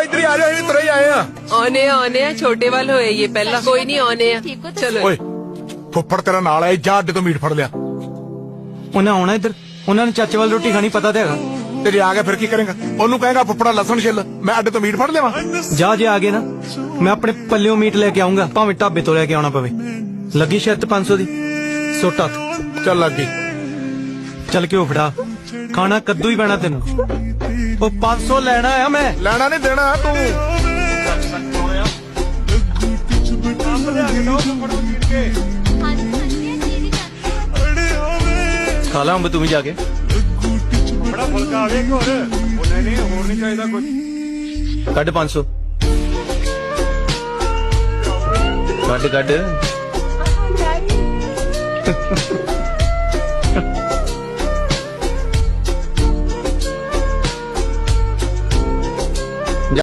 ਓਏ ਇੱਧਰ ਹੀ ਆ ਜਾ ਅਸੀਂ ਤੁਰੇ ਆਏ ਆ। ਆਉਨੇ ਆ ਆਉਨੇ ਆ ਛੋਟੇ ਵੱਲ ਹੋਏ ਇਹ ਪਹਿਲਾਂ। ਕੋਈ ਨਹੀਂ ਆਉਨੇ ਆ। ਚਲੋ। ਓਏ ਫੁੱਫੜ ਤੇਰਾ ਨਾਲ ਆਏ ਜਾ ਅੱਡੇ ਤੋਂ ਮੀਟ ਫੜ ਲਿਆ। ਉਹਨਾਂ ਆਉਣਾ ਇੱਧਰ? ਉਹਨਾਂ ਨੇ ਚਾਚੇ ਵੱਲ ਰੋਟੀ ਖਾਣੀ ਪਤਾ ਤੇ ਹੈਗਾ। ਤੇ ਜੇ ਆ ਗਿਆ ਫਿਰ ਕੀ ਕਰੇਗਾ? ਉਹਨੂੰ ਕਹੇਗਾ ਫੁੱਫੜਾ ਲਸਣ ਛਿੱਲ। ਮੈਂ ਅੱਡੇ ਤੋਂ ਮੀਟ ਫੜ ਲਿਆਵਾਂ। ਜਾ ਜੇ ਆ ਗਏ ਨਾ ਮੈਂ ਆਪਣੇ ਪੱਲਿਓਂ ਮੀਟ ਲੈ ਕੇ ਆਉਂਗਾ ਭਾਵੇਂ ਢਾਬੇ ਤੋਂ ਲੈ ਕੇ ਆਉਣਾ ਪਵੇ। ਲੱਗੀ ਸ਼ਰਤ 500 ਦੀ? ਸੁੱਟ ਹੱਥ। ਚੱਲ ਲੱਗ ਚੱਲ ਕੇ ਫੜਾ। ਖਾਣਾ ਕੱਦੂ ਹੀ ਪੈਣਾ ਤੈਨੂੰ। ਉਹ 500 ਲੈਣਾ ਆ ਮੈਂ। ਲੈਣਾ ਨਹੀਂ ਦੇਣਾ ਤੂੰ। ਖਾ ਲਾ ਅੰਬ ਤੂੰ ਵੀ ਜਾ ਕੇ। ਬੜਾ ਫੁਲਕਾ ਆਵੇ ਕਿ ਹੋਰ। ਉਹ ਨਹੀਂ ਨਹੀਂ ਹੋਰ ਨਹੀਂ ਚਾਹੀਦਾ ਕੁਝ ਕੱਢ 500 ਕੱਢ ਕੱਢ।